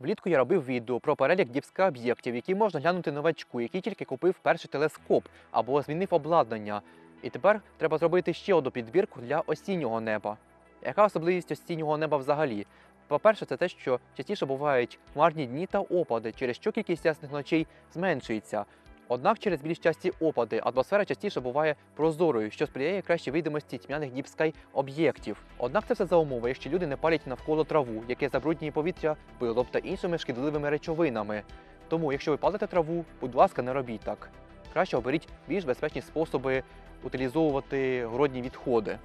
Влітку я робив відео про перелік діпска об'єктів, які можна глянути новачку, який тільки купив перший телескоп або змінив обладнання. І тепер треба зробити ще одну підбірку для осіннього неба. Яка особливість осіннього неба взагалі? По-перше, це те, що частіше бувають хмарні дні та опади, через що кількість ясних ночей зменшується. Однак через більш часті опади атмосфера частіше буває прозорою, що сприяє кращій видимості тьмяних діпскай об'єктів. Однак це все за умови, якщо люди не палять навколо траву, яке забруднює повітря пилом та іншими шкідливими речовинами. Тому, якщо ви палите траву, будь ласка, не робіть так. Краще оберіть більш безпечні способи утилізовувати городні відходи.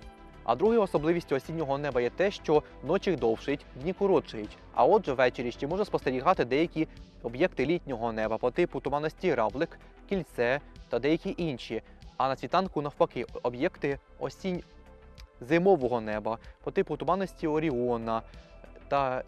А другою особливістю осіннього неба є те, що ночі довшить, дні коротшають. А отже, ввечері ще можна спостерігати деякі об'єкти літнього неба по типу туманності равлик, кільце та деякі інші. А на світанку навпаки об'єкти осінь зимового неба по типу туманності Оріона та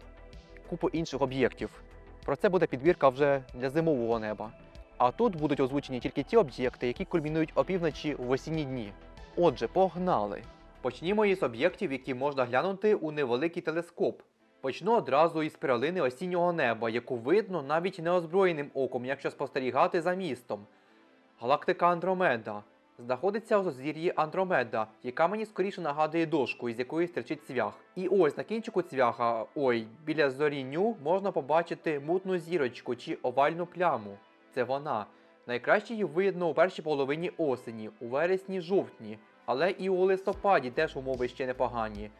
купу інших об'єктів. Про це буде підбірка вже для зимового неба. А тут будуть озвучені тільки ті об'єкти, які кульмінують опівночі в осінні дні. Отже, погнали! Почнімо із об'єктів, які можна глянути у невеликий телескоп. Почну одразу із перлини осіннього неба, яку видно навіть неозброєним оком, якщо спостерігати за містом. Галактика Андромеда знаходиться у сузір'ї Андромеда, яка мені скоріше нагадує дошку, із якої стирчить цвях. І ось на кінчику цвяха, ой, біля зорінню можна побачити мутну зірочку чи овальну пляму. Це вона. Найкраще її видно у першій половині осені, у вересні-жовтні, але і у листопаді теж умови ще непогані.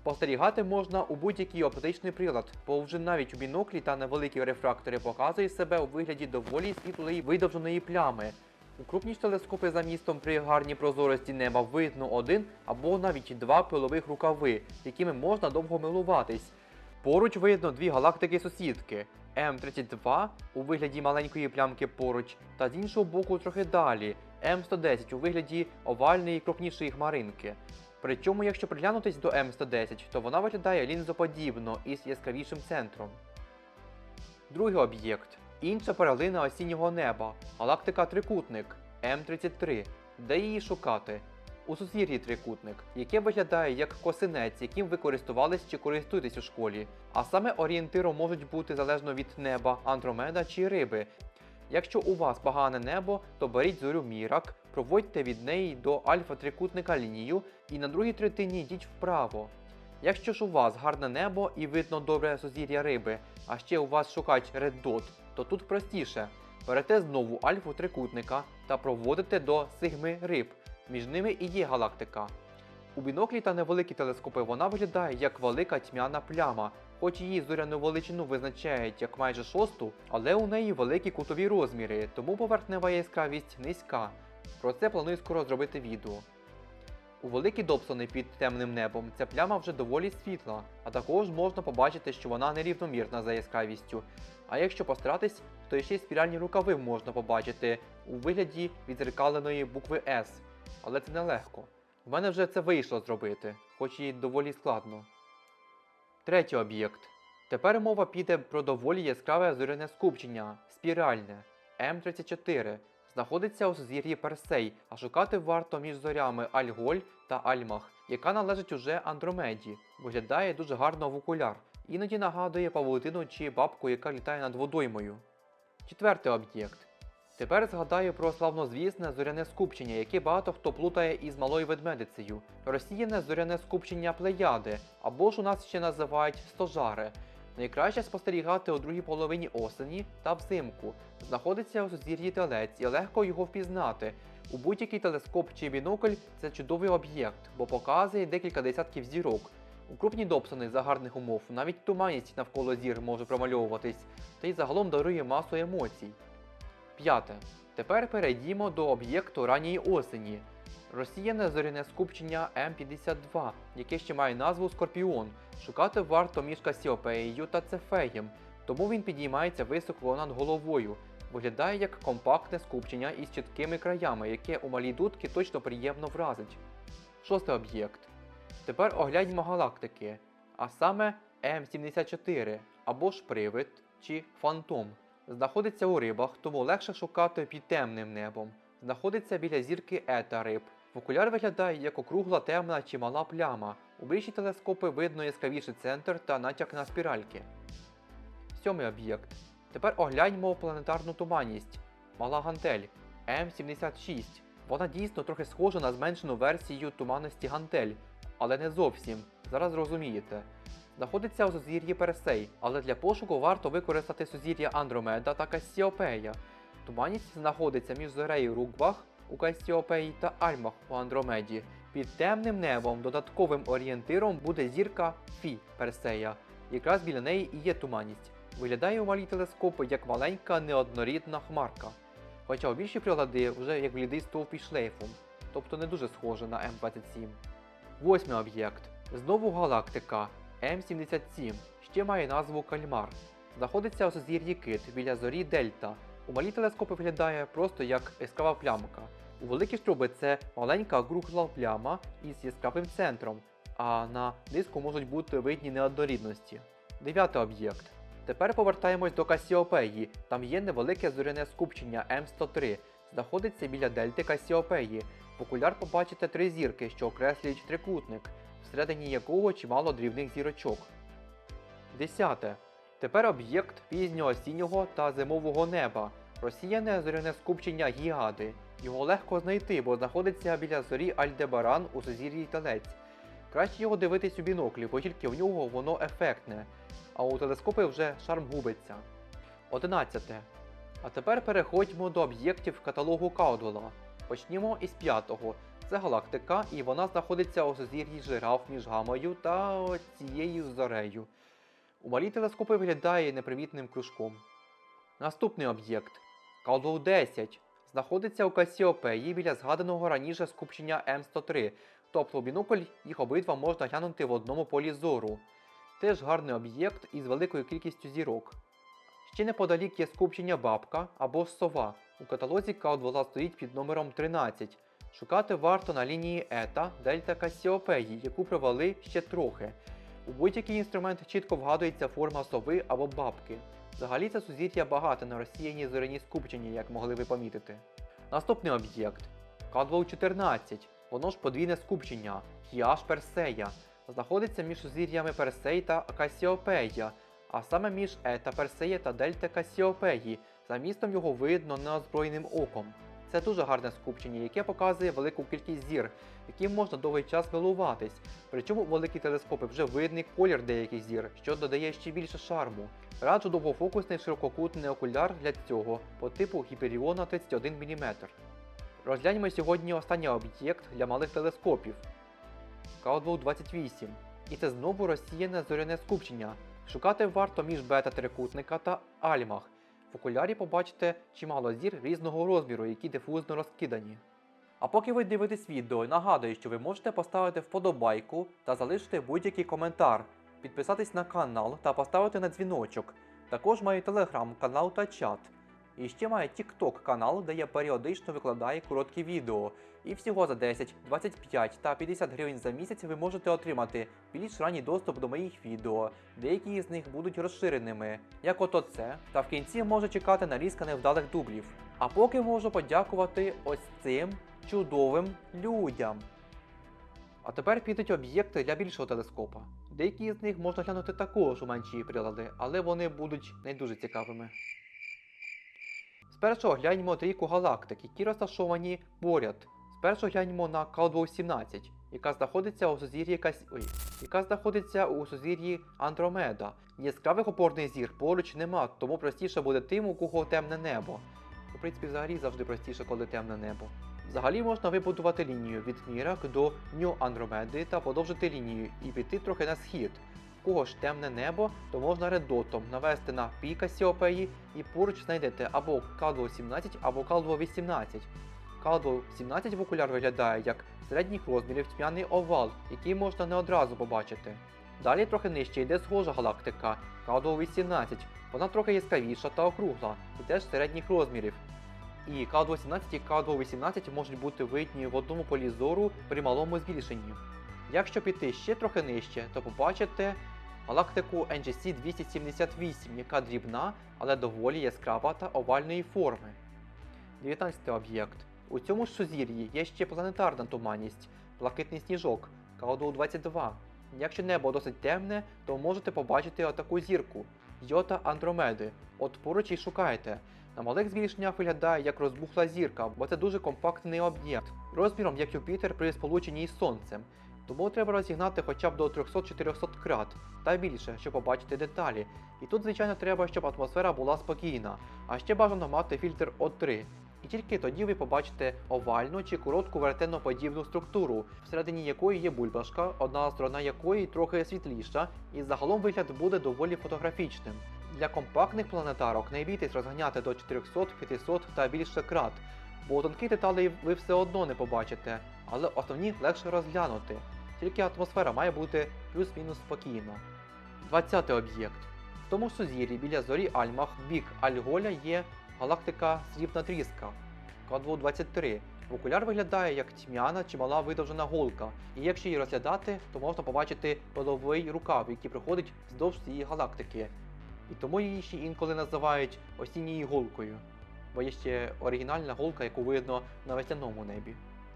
Спостерігати можна у будь-який оптичний прилад, бо вже навіть у біноклі та невеликі рефрактори показують себе у вигляді доволі світлої видовженої плями. У крупні телескопи за містом при гарній прозорості неба видно один або навіть два пилових рукави, якими можна довго милуватись. Поруч видно дві галактики-сусідки М32 у вигляді маленької плямки поруч, та з іншого боку трохи далі М110 у вигляді овальної крупнішої хмаринки. Причому, якщо приглянутись до М110, то вона виглядає лінзоподібно із яскравішим центром. Другий об'єкт інша перлина осіннього неба, галактика Трикутник М33. Де її шукати? У сузір'ї трикутник, яке виглядає як косинець, яким ви користувались чи користуєтесь у школі. А саме орієнтиром можуть бути залежно від неба, андромеда чи риби. Якщо у вас погане небо, то беріть зорю Мірак, проводьте від неї до альфа-трикутника лінію і на другій третині йдіть вправо. Якщо ж у вас гарне небо і видно добре сузір'я риби, а ще у вас шукач Red Dot, то тут простіше. Берете знову альфу трикутника та проводите до сигми риб. Між ними і є галактика. У біноклі та невеликі телескопи вона виглядає як велика тьмяна пляма, хоч її зоряну величину визначають як майже шосту, але у неї великі кутові розміри, тому поверхнева яскравість низька. Про це планую скоро зробити відео. У великі Добсони під темним небом ця пляма вже доволі світла, а також можна побачити, що вона нерівномірна за яскравістю. А якщо постаратись, то ще й спіральні рукави можна побачити у вигляді відзеркаленої букви S. Але це нелегко. В мене вже це вийшло зробити, хоч і доволі складно. Третій об'єкт. Тепер мова піде про доволі яскраве зоряне скупчення спіральне М34. Знаходиться у сузір'ї Персей, а шукати варто між зорями Альголь та Альмах, яка належить уже Андромеді. Виглядає дуже гарно в окуляр, іноді нагадує павутину чи бабку, яка літає над водоймою. Четвертий об'єкт. Тепер згадаю про славнозвісне зоряне скупчення, яке багато хто плутає із малою ведмедицею. Розсіяне зоряне скупчення плеяди, або ж у нас ще називають стожари. Найкраще спостерігати у другій половині осені та взимку. Знаходиться у сузір'ї телець і легко його впізнати. У будь-який телескоп чи бінокль це чудовий об'єкт, бо показує декілька десятків зірок. У крупні Добсони за гарних умов навіть туманність навколо зір може промальовуватись, та й загалом дарує масу емоцій. П'яте. Тепер перейдімо до об'єкту ранньої осені. Розсіяне зоряне скупчення М52, яке ще має назву Скорпіон. Шукати варто між Касіопеєю та Цефеєм, тому він підіймається високо над головою. Виглядає як компактне скупчення із чіткими краями, яке у малій дудки точно приємно вразить. Шостий об'єкт. Тепер огляньмо галактики, а саме М74 або ж привид чи фантом. Знаходиться у рибах, тому легше шукати під темним небом. Знаходиться біля зірки Ета риб. В окуляр виглядає як округла темна чи мала пляма. У більші телескопи видно яскравіший центр та натяк на спіральки. Сьомий об'єкт. Тепер огляньмо планетарну туманність. Мала гантель М76. Вона дійсно трохи схожа на зменшену версію туманності гантель, але не зовсім. Зараз зрозумієте. Знаходиться у сузір'ї Персей, але для пошуку варто використати сузір'я Андромеда та Кассіопея. Туманність знаходиться між зорею Ругвах у Кассіопеї та Альмах у Андромеді. Під темним небом додатковим орієнтиром буде зірка Фі Персея. Якраз біля неї і є туманність. Виглядає у малій телескопи як маленька неоднорідна хмарка. Хоча у більші прилади вже як блідий стовп із шлейфом, тобто не дуже схоже на М27. Восьмий об'єкт. Знову галактика М77, ще має назву Кальмар. Знаходиться у сузір'ї Кит біля зорі Дельта. У малій телескопи виглядає просто як яскрава плямка. У великі штруби це маленька кругла пляма із яскравим центром, а на диску можуть бути видні неоднорідності. Дев'ятий об'єкт. Тепер повертаємось до Касіопеї. Там є невелике зоряне скупчення М103. Знаходиться біля дельти Касіопеї. В окуляр побачите три зірки, що окреслюють трикутник, всередині якого чимало дрібних зірочок. Десяте. Тепер об'єкт пізньоосіннього та зимового неба. Розсіяне зоряне скупчення Гіади. Його легко знайти, бо знаходиться біля зорі Альдебаран у сузір'ї Телець. Краще його дивитись у біноклі, бо тільки в нього воно ефектне, а у телескопи вже шарм губиться. 11. А тепер переходьмо до об'єктів каталогу Каудвелла. Почнімо із п'ятого. Це галактика, і вона знаходиться у сузір'ї жираф між гамою та цією зорею. У малій телескопи виглядає непримітним кружком. Наступний об'єкт Каудвелл 10 знаходиться у Касіопеї біля згаданого раніше скупчення М103, тобто бінокль їх обидва можна глянути в одному полі зору. Теж гарний об'єкт із великою кількістю зірок. Ще неподалік є скупчення бабка або сова. У каталозі Каудвелла стоїть під номером 13. Шукати варто на лінії Ета Дельта Касіопеї, яку провели ще трохи. У будь-який інструмент чітко вгадується форма сови або бабки. Взагалі це сузір'я багате на розсіяні зоряні скупчення, як могли ви помітити. Наступний об'єкт Кадвол 14. Воно ж подвійне скупчення Хіаш Персея. Знаходиться між сузір'ями Персей та Касіопея, а саме між Ета Персея та Дельта Касіопеї. За містом його видно неозброєним оком. Це дуже гарне скупчення, яке показує велику кількість зір, яким можна довгий час милуватись. Причому великі телескопи вже видний колір деяких зір, що додає ще більше шарму. Раджу довгофокусний ширококутний окуляр для цього по типу Hyperion 31 мм. Розгляньмо сьогодні останній об'єкт для малих телескопів Каудвол 28. І це знову розсіяне зоряне скупчення. Шукати варто між бета-трикутника та альмах. В окулярі побачите чимало зір різного розміру, які дифузно розкидані. А поки ви дивитесь відео, нагадую, що ви можете поставити вподобайку та залишити будь-який коментар, підписатись на канал та поставити на дзвіночок. Також маю телеграм-канал та чат. І ще маю TikTok канал, де я періодично викладаю короткі відео. І всього за 10, 25 та 50 гривень за місяць ви можете отримати більш ранній доступ до моїх відео. Деякі з них будуть розширеними, як ото це, та в кінці може чекати нарізка невдалих дублів. А поки можу подякувати ось цим чудовим людям. А тепер підуть об'єкти для більшого телескопа. Деякі з них можна глянути також у менші прилади, але вони будуть не дуже цікавими. Спершу гляньмо трійку галактик, які розташовані поряд. Спершу гляньмо на Калдвол 17, яка знаходиться у сузір'ї Кас... Яка знаходиться у сузір'ї Андромеда. Яскравих опорних зір поруч нема, тому простіше буде тим, у кого темне небо. У принципі, взагалі завжди простіше, коли темне небо. Взагалі можна вибудувати лінію від Мірак до Нью Андромеди та подовжити лінію і піти трохи на схід. В кого ж темне небо, то можна редотом навести на пік Касіопеї і поруч знайдете або Калдво 17, або Калдво 18. Калдво 17 в окуляр виглядає як середніх розмірів тьмяний овал, який можна не одразу побачити. Далі трохи нижче йде схожа галактика Калдво 18. Вона трохи яскравіша та округла, і теж середніх розмірів. І Калдво 17 і Калдво 18 можуть бути видні в одному полі зору при малому збільшенні. Якщо піти ще трохи нижче, то побачите галактику NGC 278, яка дрібна, але доволі яскрава та овальної форми. 19 об'єкт. У цьому ж сузір'ї є ще планетарна туманність, блакитний сніжок, Каудоу 22. Якщо небо досить темне, то можете побачити отаку зірку. Йота Андромеди. От поруч і шукайте. На малих збільшеннях виглядає як розбухла зірка, бо це дуже компактний об'єкт, розміром як Юпітер при сполученні із Сонцем. Тому треба розігнати хоча б до 300-400 крат та більше, щоб побачити деталі. І тут, звичайно, треба, щоб атмосфера була спокійна, а ще бажано мати фільтр О3. І тільки тоді ви побачите овальну чи коротку веретеноподібну структуру, всередині якої є бульбашка, одна сторона якої трохи світліша, і загалом вигляд буде доволі фотографічним. Для компактних планетарок не бійтесь розганяти до 400, 500 та більше крат, бо тонких деталей ви все одно не побачите, але основні легше розглянути. Тільки атмосфера має бути плюс-мінус спокійна. 20 об'єкт. В тому сузір'ї біля зорі Альмах, бік Альголя є галактика Срібна тріска. Кадву 23. В окуляр виглядає як тьмяна чи мала видовжена голка, і якщо її розглядати, то можна побачити пиловий рукав, який проходить вздовж цієї галактики. І тому її ще інколи називають осінньою голкою, бо є ще оригінальна голка, яку видно на весняному небі.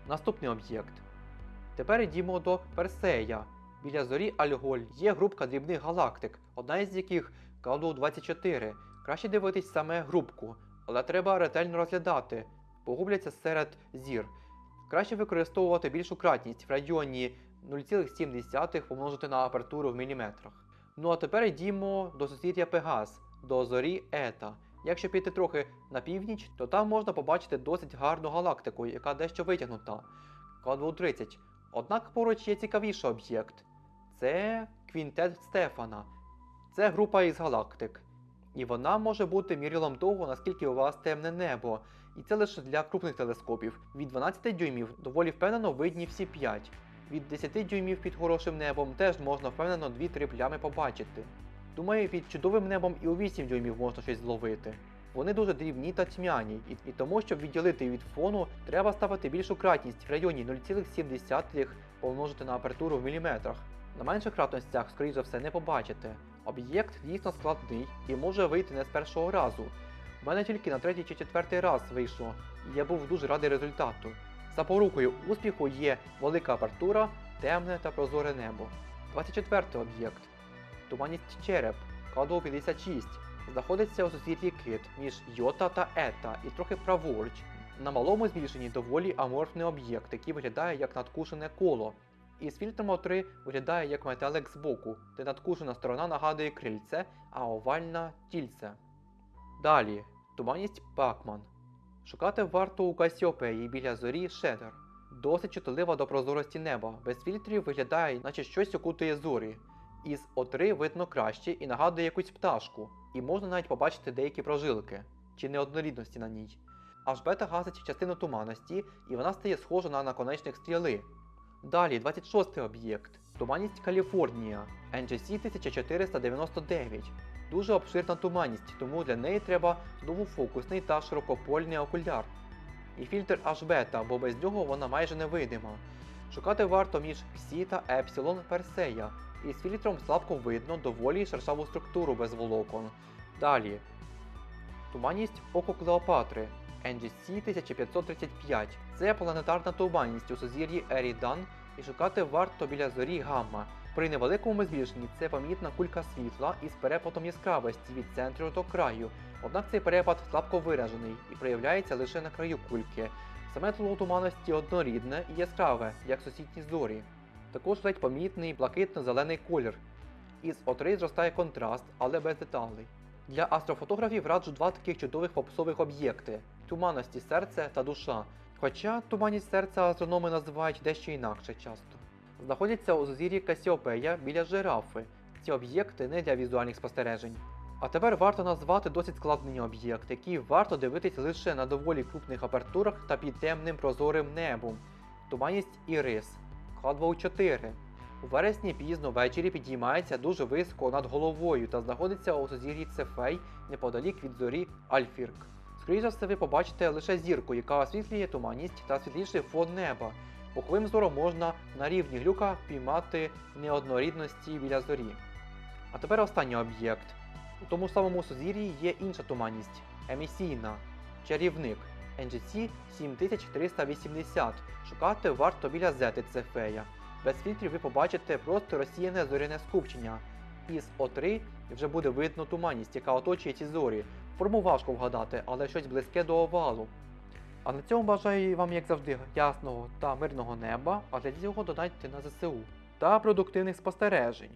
Наступний об'єкт. Тепер йдімо до Персея. Біля зорі Альголь є групка дрібних галактик, одна із яких Калду 24. Краще дивитись саме групку, але треба ретельно розглядати, бо губляться серед зір. Краще використовувати більшу кратність в районі 0,7 помножити на апертуру в міліметрах. Ну а тепер йдімо до сусіддя Пегас, до зорі Ета. Якщо піти трохи на північ, то там можна побачити досить гарну галактику, яка дещо витягнута. Кадву 30. Однак поруч є цікавіший об'єкт. Це квінтет Стефана. Це група із галактик. І вона може бути мірилом того, наскільки у вас темне небо. І це лише для крупних телескопів. Від 12 дюймів доволі впевнено видні всі 5. Від 10 дюймів під хорошим небом теж можна впевнено 2-3 плями побачити. Думаю, під чудовим небом і у 8 дюймів можна щось зловити. Вони дуже дрібні та тьмяні, і тому, щоб відділити від фону, треба ставити більшу кратність в районі 0,7 помножити на апертуру в міліметрах. На менших кратностях, скоріш за все, не побачите. Об'єкт дійсно складний і може вийти не з першого разу. У мене тільки на третій чи четвертий раз вийшло, і я був дуже радий результату. Запорукою успіху є велика апертура, темне та прозоре небо. 24 об'єкт. Туманність череп, кладу 56. Знаходиться у сусідній кит між Йота та Ета і трохи праворуч. На малому збільшенні доволі аморфний об'єкт, який виглядає як надкушене коло. І з фільтром О3 виглядає як метелик збоку, де надкушена сторона нагадує крильце, а овальна тільце. Далі, туманність Пакман. Шукати варто у Касіопеї біля зорі Шедер. Досить чутлива до прозорості неба, без фільтрів виглядає, наче щось окутує зорі. Із О3 видно краще і нагадує якусь пташку, і можна навіть побачити деякі прожилки чи неоднорідності на ній. Аж бета гасить частину туманності, і вона стає схожа на наконечник стріли. Далі, 26 об'єкт. Туманність Каліфорнія NGC 1499. Дуже обширна туманність, тому для неї треба знову фокусний та широкопольний окуляр. І фільтр H-бета, бо без нього вона майже невидима. Шукати варто між Ксі та Епсилон Персея, і з фільтром слабко видно доволі шершаву структуру без волокон. Далі. Туманність Око Клеопатри NGC 1535. Це планетарна туманність у сузір'ї Ерідан, і шукати варто біля зорі Гамма. При невеликому збільшенні це помітна кулька світла із перепадом яскравості від центру до краю. Однак цей перепад слабко виражений і проявляється лише на краю кульки. Саме тло туманності однорідне і яскраве, як сусідні зорі. Також ледь помітний блакитно-зелений колір. Із О3 зростає контраст, але без деталей. Для астрофотографів раджу два таких чудових попсових об'єкти туманності серця та душа. Хоча туманність серця астрономи називають дещо інакше часто. Знаходяться у зозір'ї Касіопея біля жирафи. Ці об'єкти не для візуальних спостережень. А тепер варто назвати досить складний об'єкт, який варто дивитись лише на доволі крупних апертурах та під темним прозорим небом. Туманність Ірис. Кладвоу 4. У вересні пізно ввечері підіймається дуже високо над головою та знаходиться у сузір'ї Цефей неподалік від зорі Альфірк. Скоріше за все, ви побачите лише зірку, яка освітлює туманність та світліший фон неба. Боковим зором можна на рівні глюка впіймати неоднорідності біля зорі. А тепер останній об'єкт. У тому самому сузір'ї є інша туманність емісійна, чарівник NGC 7380. Шукати варто біля зети Цефея. Без фільтрів ви побачите просто розсіяне зоряне скупчення. із О3 вже буде видно туманність, яка оточує ці зорі. Форму важко вгадати, але щось близьке до овалу. А на цьому бажаю вам, як завжди, ясного та мирного неба, а для цього додайте на ЗСУ та продуктивних спостережень.